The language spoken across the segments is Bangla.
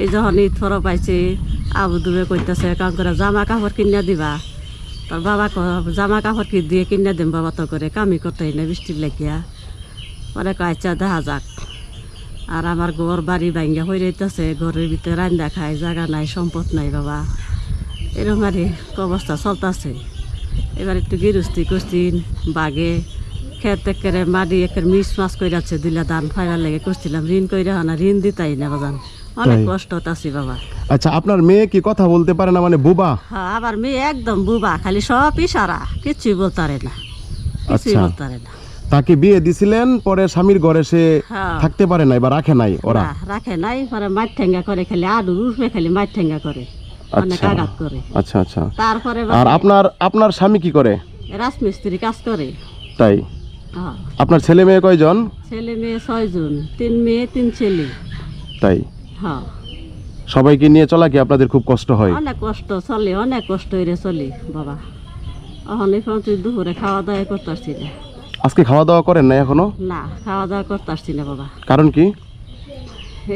এই যখন ঈদ ফর পাইছে আবু দুবে কইতাছে, কাম করে জামা কাপড় কিনা দিবা। তোর বাবা জামা কাপড় কি দিয়ে কিনা দিম বাবা তো করে কামি করতে না বৃষ্টির লাগিয়া। পরে কাইচা দেখা যাক। আর আমার ঘর বাড়ি ভাঙ্গা হয়ে রইতেছে ঘরের ভিতরে রান্দা খায়, জায়গা নাই, সম্পদ নাই বাবা। এরকম আর অবস্থা চলতেছে। এবার একটু গিরস্তি করছি বাগে, খেত একেরে মাটি একের মিস মাছ করে যাচ্ছে দিলা ধান ফাইবার লেগে করছিলাম ঋণ করে হয় না ঋণ দিতাই না বাজান। অনেক কষ্ট আছি বাবা। আচ্ছা আপনার মেয়ে কি কথা বলতে পারে না মানে বুবা? হ্যাঁ আবার মেয়ে একদম বুবা খালি সব ইশারা কিছুই বলতারে না। কিছুই আচ্ছা। বলতারে না। তাকে বিয়ে দিছিলেন পরে স্বামীর ঘরে সে হ্যাঁ। থাকতে পারে নাই বা রাখে নাই ওরা? রাখে নাই পরে মাছ ঠেঙ্গা করে খালি আলু রুফে খালি মাছ ঠেঙ্গা করে অনেক আচ্ছা। আঘাত করে। আচ্ছা আচ্ছা। তারপরে আর আপনার আপনার স্বামী কি করে? রাজমিস্ত্রি কাজ করে। তাই? হ্যাঁ। আপনার ছেলে মেয়ে কয়জন? ছেলে মেয়ে ছয়জন তিন মেয়ে তিন ছেলে। তাই। হ্যাঁ। সবাইকে নিয়ে চলা কি আপনাদের খুব কষ্ট হয়? অনেক কষ্ট চলে অনেক কষ্ট হইরে চলি বাবা। এখন এই পর্যন্ত দুপুরে খাওয়া দাওয়া করতে পারছি না। আজকে খাওয়া দাওয়া করেন না এখনও? না খাওয়া দাওয়া করতে পারছি না বাবা। কারণ কি?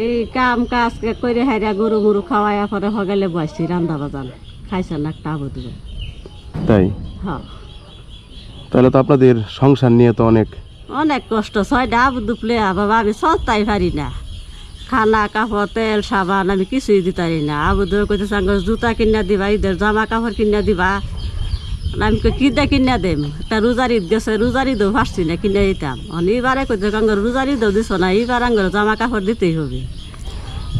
এই কাম কাজ করে হাইরা গরু মরু খাওয়াইয়া পরে সকালে বসছি রান্দা বাজান। খাইছে না একটা আবু দিবে তাই? হ্যাঁ। তাহলে তো আপনাদের সংসার নিয়ে তো অনেক অনেক কষ্ট ছয়টা আবু দুপলে বাবা আমি চলতাই পারি না। খানা কাপড় তেল সাবান আমি কিছুই দিতারি না। আবু দুয়ে কইতে সাঙ্গর জুতা কিনা দিবা ঈদের জামা কাপড় কিনা দিবা। আমি কই কিনা কিনা দেম? তা রোজার গেছে রোজার ঈদও পারছি না কিনা দিতাম। এবারে কইতে কাঙ্গর রোজার ঈদও দিছ না এবার আঙ্গর জামা কাপড় দিতেই হবে।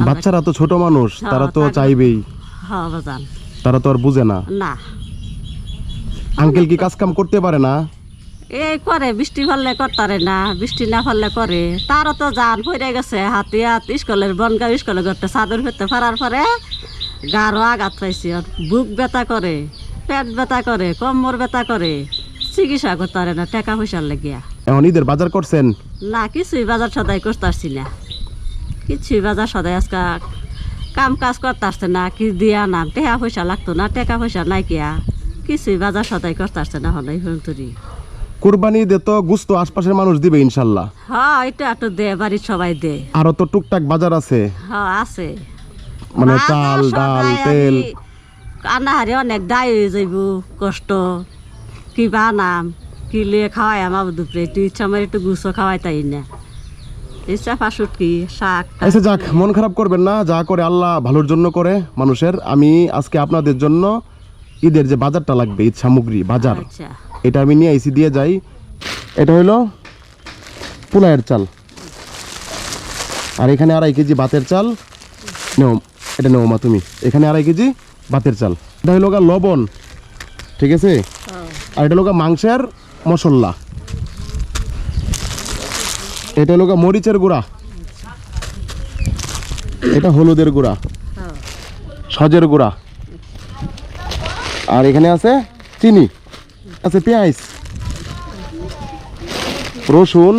বাচ্চারা তো ছোট মানুষ তারা তো চাইবেই। হ্যাঁ বাজান। তারা তো আর বুঝে না। না। আঙ্কেল কি কাজ কাম করতে পারে না? এই করে বৃষ্টি ফললে করতারে না বৃষ্টি না ফললে করে তারও তো জান পড়ে গেছে হাতে হাত স্কুলের বনগাঁও স্কুলে করতে চাদর ফেরতে পারার পরে গারো আঘাত পাইছে আর বুক ব্যথা করে পেট ব্যথা করে কোমর ব্যথা করে। চিকিৎসা করতারে না টাকা পয়সার লেগিয়া। এখন ঈদের বাজার করছেন? না কিছুই বাজার সদাই করতে পারছি না। কিছুই বাজার সদাই আজকে কাম কাজ করতে আসছে না কি দিয়া নাম টাকা পয়সা লাগতো না টাকা পয়সা নাই কিয়া। কিছুই বাজার সদাই করতে আসছে না হলাই হন্তরি কুরবানি দে তো গুস্ত আশপাশের মানুষ দিবে ইনশাল্লাহ। হ্যাঁ এটা একটু দে বাড়ির সবাই দে। আরও তো টুকটাক বাজার আছে। হ্যাঁ আছে। মানে চাল ডাল তেল। আনাহারে অনেক দায় হয়ে যাইব কষ্ট। কি বানাম কি লিয়ে খাওয়াই আমার দুপুরে। তুই ইচ্ছা আমার একটু গুছো খাওয়াই তাই না। আচ্ছা যাক মন খারাপ করবেন না যা করে আল্লাহ ভালোর জন্য করে মানুষের। আমি আজকে আপনাদের জন্য ঈদের যে বাজারটা লাগবে ঈদ সামগ্রী বাজার। আচ্ছা। এটা আমি নিয়ে আইসি দিয়ে যাই। এটা হলো পোলায়ের চাল। আর এখানে আড়াই কেজি ভাতের চাল। নেও এটা নেও মা তুমি। এখানে আড়াই কেজি ভাতের চাল। এটা হলো গা লবণ। ঠিক আছে? হ্যাঁ, আর এটা হলো গা মাংসের মশলা। এটা হলো গা মরিচের গুঁড়া। এটা হলুদের গুঁড়া। হ্যাঁ, সজের গুঁড়া। আর এখানে আছে চিনি। আছে পেঁয়াজ রসুন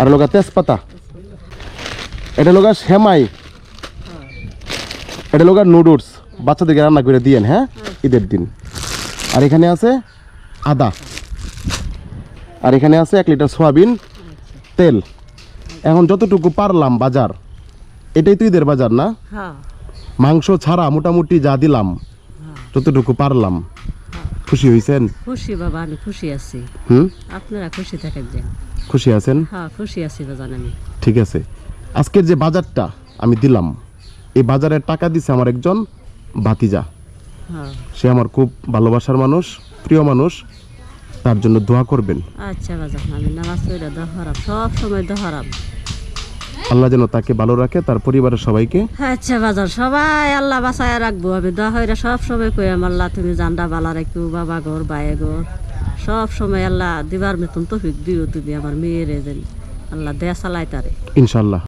আর লোকা তেজপাতা। এটা লোকা সেমাই এটা লোকা নুডলস। বাচ্চাদেরকে রান্না করে দিয়েন হ্যাঁ? ঈদের দিন। আর এখানে আছে আদা। আর এখানে আছে এক লিটার সয়াবিন তেল। এখন যতটুকু পারলাম বাজার এটাই তো ঈদের বাজার না? হ্যাঁ। মাংস ছাড়া মোটামুটি যা দিলাম যতটুকু পারলাম। খুশি হয়েছেন খুশি বাবা আমি খুশি আছি। হুম? আপনারা খুশি থাকেন যে। খুশি আছেন? হ্যাঁ খুশি আছি বাজান আমি। ঠিক আছে। আজকের যে বাজারটা আমি দিলাম এই বাজারের টাকা দিছে আমার একজন ভাতিজা। হ্যাঁ। সে আমার খুব ভালোবাসার মানুষ প্রিয় মানুষ। তার জন্য দোয়া করবেন। আচ্ছা বাজান আমি নামাজ সব সময় দহরাম আল্লাহ যেন তাকে ভালো রাখে তার পরিবারের সবাইকে। আচ্ছা বাজার সবাই আল্লাহ বাঁচায় রাখব আমি। দহরা হইরা সব সময় কই আল্লাহ তুমি জান্ডা বালা রাখো বাবা ঘর বায়ে ঘর সব সময় আল্লাহ দিবার মতন তো দিও তুমি আমার মেয়ের যেন আল্লাহ দেয়া চালাই তারে। ইনশাল্লাহ